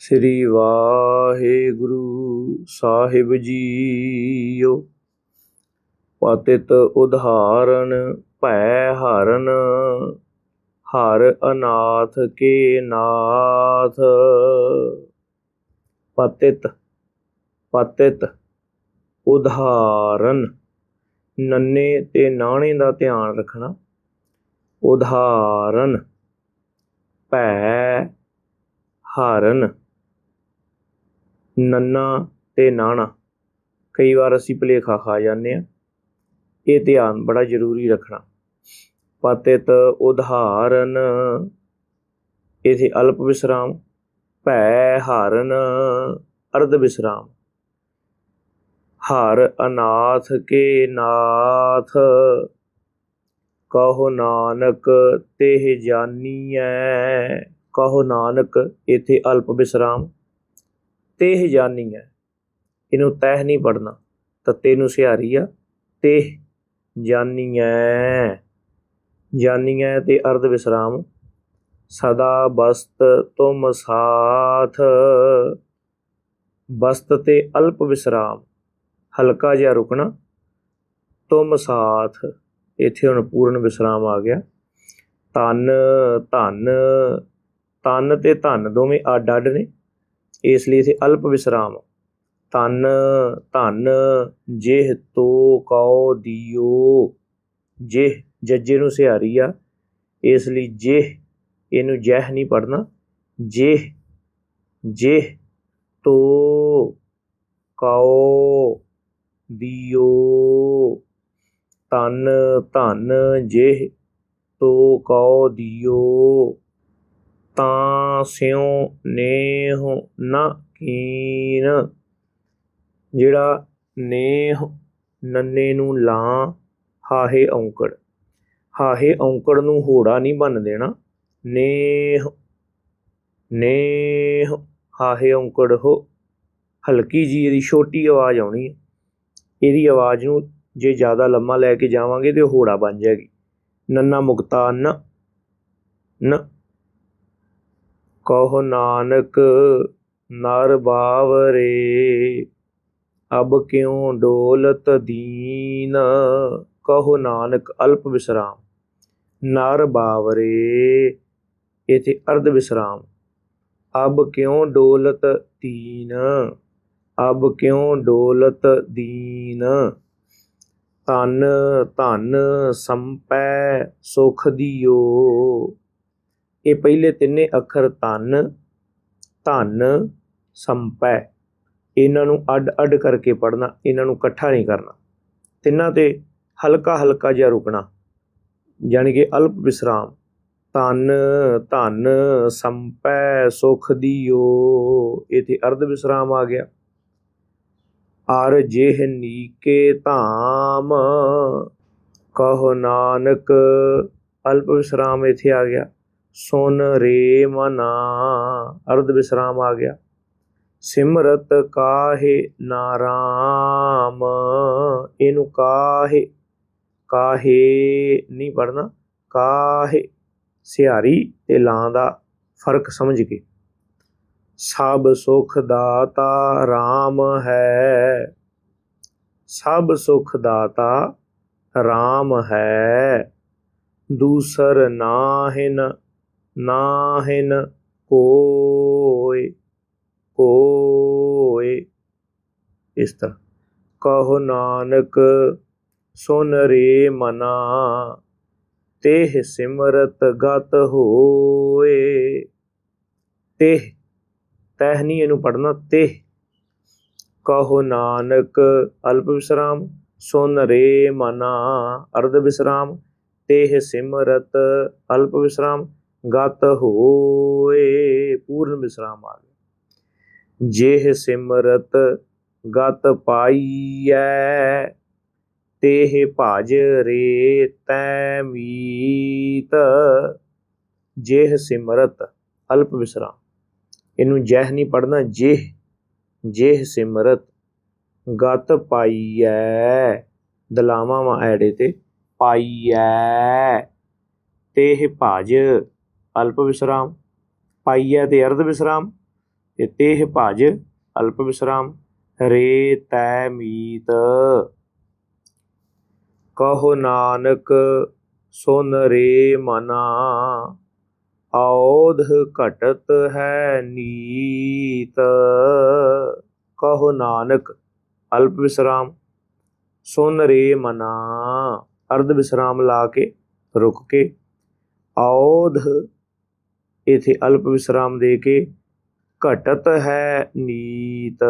ਸ੍ਰੀ ਵਾਹਿਗੁਰੂ ਸਾਹਿਬ JIO. ਪਤਿਤ ਉਧਾਰਨ, ਭੈ ਹਰਨ, ਹਰ ਅਨਾਥ ਕੇ ਨਾਥ। ਪਤਿਤ ਪਤਿਤ ਉਧਾਰਨ, ਨੰਨੇ ਤੇ ਨਾਣੇ ਦਾ ਧਿਆਨ ਰੱਖਣਾ। ਉਧਾਰਨ, ਭੈ ਹਰਨ ਨੰਨਾ ਅਤੇ ਨਾਣਾ। ਕਈ ਵਾਰ ਅਸੀਂ ਭੁਲੇਖਾ ਖਾ ਜਾਂਦੇ ਹਾਂ। ਇਹ ਧਿਆਨ ਬੜਾ ਜ਼ਰੂਰੀ ਰੱਖਣਾ। ਪਤਿਤ ਉਧਾਰਨ, ਇਥੇ ਅਲਪ ਵਿਸਰਾਮ, ਭੈ ਹਰਨ, ਅਰਧ ਵਿਸਰਾਮ। ਹਰ ਅਨਾਥ ਕੇ ਨਾਥ, ਕਹੋ ਨਾਨਕ ਤੇ ਜਾਨੀਐ। ਕਹੋ ਨਾਨਕ, ਇਥੇ ਅਲਪ ਵਿਸਰਾਮ। ਤੇ ਜਾਨੀਐ ਇਹਨੂੰ ਤਹਿ ਨਹੀਂ ਪੜਨਾ ਤੱਤੇ ਨੂੰ ਸਿਹਾਰੀ ਆ। ਤੇਹ ਜਾਨੀ ਤੇ ਜਾਨੀ ਜਾਨੀਐ ਤੇ ਅਰਧ ਵਿਸਰਾਮ। ਸਦਾ ਬਸਤ ਤੁਮ ਸਾਥ। ਬਸਤ ਤੇ ਅਲਪ ਵਿਸਰਾਮ। ਹਲਕਾ ਜਿਹਾ ਰੁਕਣਾ। ਤੁਮ ਸਾਥ। ਇੱਥੇ ਹੁਣ ਪੂਰਨ ਵਿਸਰਾਮ ਆ ਗਿਆ। ਤਨ ਧਨ। ਤਨ ਤੇ ਧਨ ਦੋਵੇਂ ਅੱਡ ਅੱਡ ਨੇ। ਇਸ ਲਈ ਇਥੇ ਅਲਪ ਵਿਸਰਾਮ ਤਨ ਧਨ, ਜਿਹ ਤੋ ਕਉ ਦਿਓ। ਜਿਹ ਜੱਜੇ ਨੂੰ ਸਿਹਾਰੀ ਆ, ਇਸ ਲਈ ਜਿਹ ਇਹਨੂੰ ਜਹ ਨਹੀਂ ਪੜਨਾ ਜਿਹ ਜਿਹ ਤੋ ਕਉ ਦਿਓ। ਤਨ ਧਨ, ਜਿਹ ਤੋ ਕਉ ਦਿਓ। ਤਾਂ ਸਿਉ ਨੇਹ ਨ ਕੀਨ। ਜਿਹੜਾ ਨੇਹ ਨੰਨੇ ਨੂੰ ਲਾਂ, ਹਾਹੇ ਔਂਕੜ। ਹਾਹੇ ਔਂਕੜ ਨੂੰ ਹੋੜਾ ਨਹੀਂ ਬਣ ਦੇਣਾ। ਨੇਹ ਨੇਹ, ਹਾਹੇ ਔਂਕੜ ਹੋ। ਹਲਕੀ ਜੀ ਇਹਦੀ ਛੋਟੀ ਆਵਾਜ਼ ਆਉਣੀ ਹੈ। ਇਹਦੀ ਆਵਾਜ਼ ਨੂੰ ਜੇ ਜ਼ਿਆਦਾ ਲੰਮਾ ਲੈ ਕੇ ਜਾਵਾਂਗੇ ਤੇ ਹੋੜਾ ਬਣ ਜਾਏਗੀ। ਨੰਨਾ ਮੁਕਤਾ ਨ ਨ ਕਹੋ ਨਾਨਕ, ਨਰ ਬਾਵਰੇ, ਅਬ ਕਿਉ ਡੋਲਤ ਦੀਨ? ਕਹੋ ਨਾਨਕ, ਅਲਪ ਵਿਸਰਾਮ। ਨਰ ਬਾਵਰੇ, ਇਥੇ ਅਰਧ ਵਿਸਰਾਮ। ਅਬ ਕਿਉ ਡੋਲਤ ਦੀਨ? ਅਬ ਕਿਉ ਡੋਲਤ ਦੀਨ? ਧਨ ਧਨ ਸੰਪੈ ਸੁਖ ਦਿਓ। ਇਹ ਪਹਿਲੇ ਤਿੰਨੇ ਅੱਖਰ ਧਨ ਧਨ, ਸੰਪੈ। ਇਹਨਾਂ ਨੂੰ ਅੱਡ ਅੱਡ ਕਰਕੇ ਪੜਨਾ ਇਹਨਾਂ ਨੂੰ ਇਕੱਠਾ ਨਹੀਂ ਕਰਨਾ। ਤਿੰਨਾਂ ਤੇ ਹਲਕਾ ਹਲਕਾ ਜਿਹਾ ਰੁਕਣਾ ਯਾਨੀ ਕਿ ਅਲਪ ਵਿਸਰਾਮ। ਧਨ ਧਨ, ਸੰਪੈ, ਸੁਖ ਦਿਓ। ਇਥੇ ਅਰਧ ਵਿਸਰਾਮ ਆ ਗਿਆ। ਅਰ ਜੇਹ ਨੀਕੇ ਧਾਮ, ਕਹੋ ਨਾਨਕ। ਅਲਪ ਵਿਸਰਾਮ ਇਥੇ ਆ ਗਿਆ। ਸੁਨ ਰੇ ਮਨਾ। ਅਰਧ ਵਿਸਰਾਮ ਆ ਗਿਆ। ਸਿਮਰਤ ਕਾਹੇ ਨਾਰਾਮ ਇਹਨੂੰ ਕਾਹੇ ਕਾਹੇ ਨਹੀਂ ਪੜਨਾ ਕਾਹੇ? ਸਿਹਾਰੀ ਤੇ ਲਾਂ ਦਾ ਫ਼ਰਕ ਸਮਝ ਕੇ। ਸਭ ਸੁਖ ਦਾਤਾ RAM ਹੈ। ਸਭ ਸੁਖ ਦਾਤਾ RAM ਹੈ। ਦੂਸਰ ਨਾਹਿਨ ਨਾਹਿਨ ਕੋਇ ਕੋਇ। ਇਸ ਤਰ੍ਹਾਂ। ਕਹੋ ਨਾਨਕ, ਸੁਨ ਰੇ ਮਨਾ, ਤੇਹ ਸਿਮਰਤ ਗਤ ਹੋਏ। ਤੇਹ, ਤਹਿ ਨਹੀਂ ਇਹਨੂੰ ਪੜਨਾ ਤੇਹ। ਕਹੋ ਨਾਨਕ, ਅਲਪ ਵਿਸਰਾਮ, ਸੁਨ ਰੇ ਮਨਾ, ਅਰਧ ਵਿਸਰਾਮ, ਤੇਹ ਸਿਮਰਤ, ਅਲਪ ਵਿਸਰਾਮ ਗਤ ਹੋਏ, ਪੂਰਨ ਵਿਸਰਾਮ ਆ ਗਿਆ ਜੇਹ ਸਿਮਰਤ ਗਤ ਪਾਈਐ, ਤੇਹ ਭਾਜ ਰੇ ਤੈ ਮੀਤ। ਜੇਹ ਸਿਮਰਤ, ਅਲਪ ਵਿਸਰਾਮ ਇਹਨੂੰ ਜਹ ਨਹੀਂ ਪੜਨਾ ਜੇਹ ਜੇਹ ਸਿਮਰਤ ਗਤ ਪਾਈਐ। ਦਲਾਵਾਂ ਵਾ ਐੜੇ ਤੇ ਪਾਈਐ, ਤੇਹ ਭਾਜ ਅਲਪ ਵਿਸਰਾਮ ਪਾਈਐ ਤੇ ਅਰਧ ਵਿਸਰਾਮ, ਤੇ ਤੇਹ ਭਜ ਅਲਪ ਵਿਸਰਾਮ, ਰੇ ਤੈ ਮੀਤ। ਕਹੋ ਨਾਨਕ, ਸੁਨ ਰੇ ਮਨਾ, ਔਧ ਘਟਤ ਹੈ ਨੀਤ। ਕਹੋ ਨਾਨਕ, ਅਲਪ ਵਿਸਰਾਮ, ਸੁਨ ਰੇ ਮਨਾ, ਅਰਧ ਵਿਸਰਾਮ ਲਾ ਕੇ, ਰੁਕ ਕੇ, ਔਧ ਇੱਥੇ ਅਲਪ ਵਿਸਰਾਮ ਦੇ ਕੇ ਘਟਤ ਹੈ ਨੀਤ।